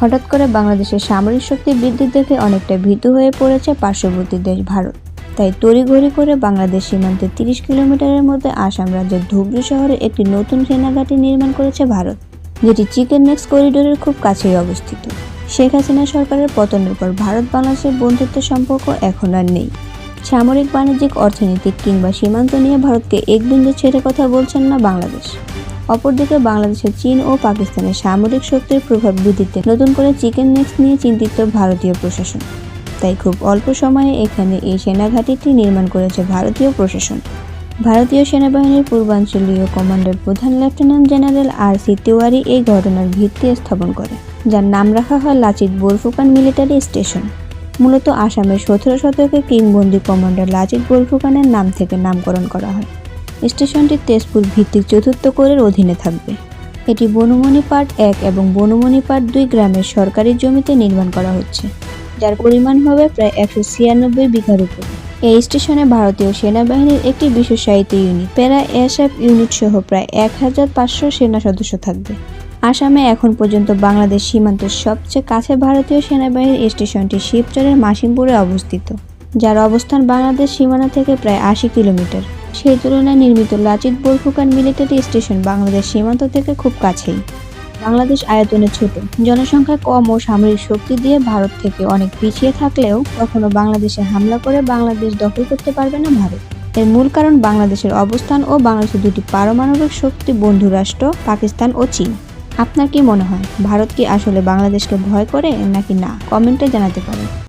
হঠাৎ করে বাংলাদেশের সামরিক শক্তি বৃদ্ধি দেখে অনেকটা ভীত হয়ে পড়েছে পার্শ্ববর্তী দেশ ভারত। তাই তড়িঘড়ি করে বাংলাদেশ সীমান্তে তিরিশ কিলোমিটারের মধ্যে আসাম রাজ্যের ধুবড়ী শহরে একটি নতুন সেনাঘাঁটি নির্মাণ করেছে ভারত, যেটি চিকেন নেক্স করিডোরের খুব কাছেই অবস্থিত। শেখ হাসিনা সরকারের পতনের পর ভারত বাংলাদেশের বন্ধুত্বের সম্পর্ক এখন আর নেই। সামরিক বাণিজ্যিক অর্থনৈতিক কিংবা সীমান্ত নিয়ে ভারতকে এক বিন্দু ছেড়ে কথা বলছেন না বাংলাদেশ। অপরদিকে বাংলাদেশের চীন ও পাকিস্তানের সামরিক শক্তির প্রভাব বৃদ্ধিতে নতুন করে চিকেন নেক্স নিয়ে চিন্তিত ভারতীয় প্রশাসন। তাই খুব অল্প সময়ে এখানে এই সেনাঘাঁটিটি নির্মাণ করেছে ভারতীয় প্রশাসন। ভারতীয় সেনাবাহিনীর পূর্বাঞ্চলীয় কমান্ডার প্রধান lieutenant general R C Tiwari এই ঘটনার ভিত্তি স্থাপন করে, যার নাম রাখা হয় লাচিত বোরফুকান মিলিটারি স্টেশন। মূলত আসামের সতেরো শতকে কিংবন্দি কমান্ডার লাচিত বোরফুকানের নাম থেকে নামকরণ করা হয়। স্টেশনটি তেজপুর ভিত্তিক চতুর্থ কোরের অধীনে থাকবে। এটি বনমণি পার্ট এক এবং বনমণি পার্ট দুই গ্রামের সরকারি জমিতে নির্মাণ করা হচ্ছে, যার পরিমাণ হবে প্রায় একশো ছিয়ানব্বই বিঘার উপর। এই স্টেশনে ভারতীয় সেনাবাহিনীর একটি বিশেষায়িত ইউনিট, প্যারা এসএফ ইউনিট সহ প্রায় এক হাজার পাঁচশো সেনা সদস্য থাকবে। আসামে এখন পর্যন্ত বাংলাদেশ সীমান্তের সবচেয়ে কাছে ভারতীয় সেনাবাহিনীর স্টেশনটি শিবচরের মাসিমপুরে অবস্থিত, যার অবস্থান বাংলাদেশ সীমানা থেকে প্রায় আশি কিলোমিটার। সেই তুলনায় নির্মিত লাচিত বোরফুকান মিলিটারি স্টেশন বাংলাদেশ সীমান্ত থেকে খুব কাছেই। বাংলাদেশ আয়তনে ছোট। জনসংখ্যা কম ও সামরিক শক্তি দিয়ে ভারত থেকে অনেক পিছিয়ে থাকলেও কখনো বাংলাদেশে হামলা করে বাংলাদেশ দখল করতে পারবে না ভারত। এর মূল কারণ বাংলাদেশের অবস্থান ও বাংলাদেশের দুটি পারমাণবিক শক্তি, বন্ধু রাষ্ট্র, পাকিস্তান ও চীন। আপনার কি মনে হয়, ভারত কি আসলে বাংলাদেশকে ভয় করে নাকি না? কমেন্টে জানাতে পারেন।